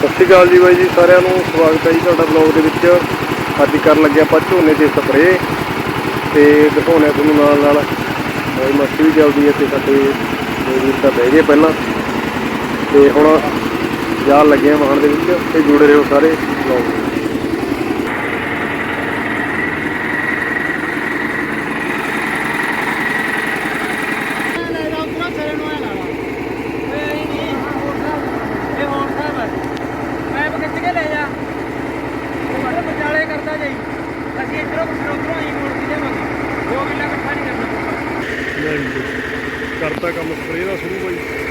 ਸਤਿ ਸ਼੍ਰੀ ਅਕਾਲ ਜੀ ਬਾਈ ਜੀ, ਸਾਰਿਆਂ ਨੂੰ ਸਵਾਗਤ ਹੈ ਜੀ ਤੁਹਾਡਾ ਬਲੌਗ ਦੇ ਵਿੱਚ। ਅੱਜ ਕਰਨ ਲੱਗੇ ਆਪਾਂ ਝੋਨੇ ਤੇ ਸਪਰੇਅ ਤੇ ਦਿਖਾਉਣੇ ਆ ਤੁਹਾਨੂੰ ਨਾਲ ਨਾਲ। ਮੌਜ ਮਸਤੀ ਵੀ ਚੱਲਦੀ ਹੈ ਤੇ ਸਾਡੇ ਦੋ ਤਾਂ ਬਹਿ ਗਏ ਪਹਿਲਾਂ। ਤੇ ਹੁਣ ਜਾਲ ਲੱਗੇ ਆ ਵਾਹਣ ਦੇ ਵਿੱਚ, ਤੇ ਜੁੜੇ ਰਹੋ ਸਾਰੇ ਬਲੌਗ ਦੇ ਕਰਤਾ ਕੰਮ ਸਪਰੇਅ ਦਾ ਸ਼ੁਰੂ ਬਾਈ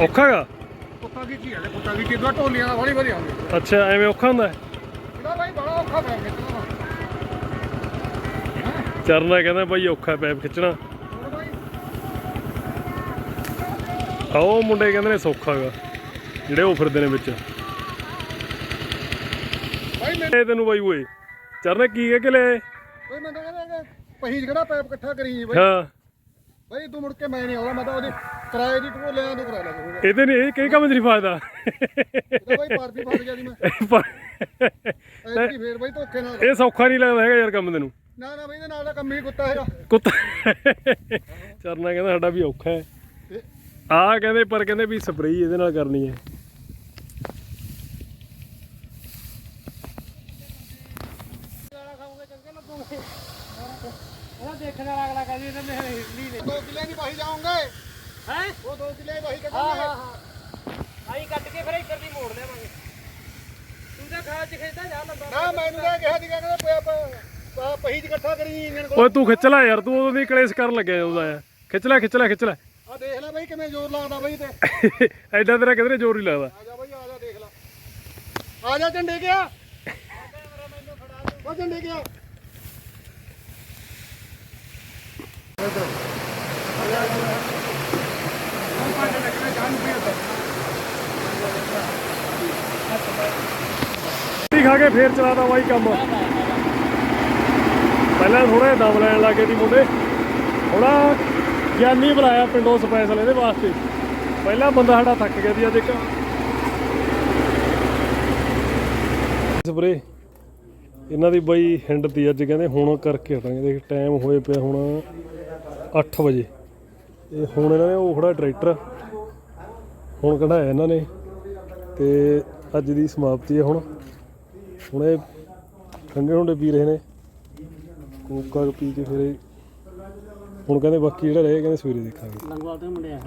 ਔਖਾ ਹੈਗਾ ਕੁੱਤਾ ਕੀ ਕੀ ਹੈ ਕੁੱਤਾ ਕੀ ਕਿਦੋਂ ਢੋਲੀਆਂ ਦਾ ਬੜੀ ਵਧੀਆ ਹੁੰਦੀ ਅੱਛਾ ਐਵੇਂ ਔਖਾ ਹੁੰਦਾ? ਹੈ? ਇਹਦਾ ਬਾਈ ਬੜਾ ਔਖਾ ਪਿਆ ਖਿੱਚਣਾ ਚਰਨਾ ਕਹਿੰਦਾ ਬਾਈ ਔਖਾ ਪੈਪ ਖਿੱਚਣਾ। ਹੋਰ ਬਾਈ? ਆ ਉਹ ਮੁੰਡੇ ਕਹਿੰਦੇ ਨੇ ਸੌਖਾ ਹੈਗਾ ਜਿਹੜੇ ਉਹ ਫਿਰਦੇ ਨੇ ਵਿੱਚ। ਬਾਈ ਮੈਂ ਇਹ ਤੈਨੂੰ ਬਾਈ ਓਏ ਚਰਨਾ ਕੀ ਕਹਿ ਕੇ ਲੈ ਆਏ? ਕੋਈ ਮੈਂ ਕਹਿੰਦਾ ਕਿ ਪਹੀ ਜਿਹੜਾ ਪੈਪ ਇਕੱਠਾ ਕਰੀ ਬਾਈ। ਹਾਂ। ਬਾਈ ਤੂੰ ਮੁੜ ਕੇ ਮੈਂ ਨਹੀਂ ਆਉਣਾ ਮੈਂ ਤਾਂ ਉਹਦੀ ਕਿਰਾਏ ਦੀ ਟੂਰ ਲਿਆ ਤੂੰ ਕਰਾ ਲੈ ਕੋਈ ਇਹਦੇ ਨੇ ਇਹ ਕਈ ਕੰਮ ਨਹੀਂ ਫਾਇਦਾ ਇਹਦਾ ਬਾਈ ਪਰਦੀ ਫਸ ਗਿਆ ਦੀ ਮੈਂ। ਐਤਕੀ ਫੇਰ ਬਾਈ ਧੋਖੇ ਨਾਲ। ਇਹ ਸੌਖਾ ਨਹੀਂ ਲੱਗਦਾ ਹੈਗਾ ਯਾਰ ਕੰਮ ਤੈਨੂੰ। ਨਾ ਨਾ ਬਾਈ ਇਹਦੇ ਨਾਲ ਦਾ ਕੰਮ ਹੀ ਕੁੱਤਾ ਹੈਗਾ। ਕੁੱਤਾ ਚਰਨਾ ਕਹਿੰਦਾ ਸਾਡਾ ਵੀ ਔਖਾ ਹੈ। ਆ ਕਹਿੰਦੇ ਪਰ ਕਹਿੰਦੇ ਵੀ ਸਪਰੇਅ ਇਹਦੇ ਨਾਲ ਕਰਨੀ ਹੈ। ਦੋ ਕਿੱਲੇ ਦੀ ਬਾਹੀ ਜਾਉਂਗੇ ਹੈ? ਉਹ ਦੋ ਕਿੱਲੇ ਦੀ ਬਾਹੀ ਹਾਂ ਕੱਢਾਂਗੇ ਹਾਂ ਹਾਂ। ਆਈ ਕੱਟ ਕੇ ਫਿਰ ਇੱਧਰ ਦੀ ਮੋੜ ਦੇਵਾਂਗੇ ਤੂੰ ਤਾਂ ਖਾਲ ਚ ਖੇਡਦਾ ਜਾ ਲੰਬਾ ਨਾ ਮੈਨੂੰ ਤਾਂ ਕਿਹਾ ਸੀਗਾ ਕਹਿੰਦਾ ਪਹੀ ਚ ਇਕੱਠਾ ਕਰੀ ਇੰਜਣ ਕੋਲ। ਓਏ ਤੂੰ ਖਿੱਚ ਲੈ ਯਾਰ ਤੂੰ ਉਦੋਂ ਦੀ ਕਲੇਸ਼ ਕਰਨ ਲੱਗਿਆ ਉਹਦਾ ਆ ਖਿੱਚ ਲੈ ਖਿੱਚ ਲੈ ਖਿੱਚ ਲੈ। ਆ ਦੇਖ ਲੈ ਬਾਈ ਕਿਵੇਂ ਜ਼ੋਰ ਲੱਗਦਾ ਬਾਈ ਤੇ। ਐਡਾ ਤੇਰਾ ਕਿਧਰੇ ਜ਼ੋਰ ਨਹੀਂ ਲੱਗਦਾ। ਆ ਜਾ ਬਾਈ ਆ ਜਾ ਦੇਖ ਲੈ। ਆ ਜਾ ਝੰਡੇ ਗਿਆ ਉਹ ਝੰਡੇ ਗਿਆ ਖਾ ਕੇ ਫੇਰ ਚਲਾਦਾ ਬਾਈ ਕੰਮ। ਪਹਿਲਾਂ ਥੋੜਾ ਦਮ ਲੈਣ ਲੱਗੇ ਦੀ ਮੁੰਡੇ। ਥੋੜਾ ਗਿਆਨੀ ਬੁਲਾਇਆ ਪਿੰਡੋਂ ਸਪੈਸ਼ਲ ਇਹਦੇ ਵਾਸਤੇ। ਪਹਿਲਾ ਬੰਦਾ ਸਾਡਾ ਥੱਕ ਗਿਆ ਸੀ ਅੱਜ ਇੱਕ। ਸਪਰੇ, ਇਹਨਾਂ ਦੀ ਬਾਈ ਹਿੰਡ ਤੀ ਅੱਜ, ਕਹਿੰਦੇ ਹੁਣ ਕਰਕੇ ਹਟਾਂਗੇ ਦੇਖ ਟਾਈਮ ਹੋਏ ਪਿਆ ਹੁਣ 8 ਵਜੇ। ਇਹ ਹੁਣ ਇਹਨਾਂ ਨੇ ਉਹ ਖੜਾ ਟਰੈਕਟਰ। ਹੁਣ ਕਢਾਇਆ ਇਹਨਾਂ ਨੇ ਤੇ ਅੱਜ ਦੀ ਸਮਾਪਤੀ ਹੈ ਹੁਣ। ਹੁਣ ਇਹ ਠੰਡੇ ਹੁੰਡੇ ਪੀ ਰਹੇ ਨੇ। ਕੋਕਾ ਪੀ ਕੇ ਫਿਰ ਇਹ ਹੁਣ ਕਹਿੰਦੇ ਬਾਕੀ ਜਿਹੜਾ ਰਹੇ, ਕਹਿੰਦੇ ਸਵੇਰੇ ਦੇਖਾਂਗੇ। ਲੰਗਵਾ ਤੇ ਮੁੰਡਿਆ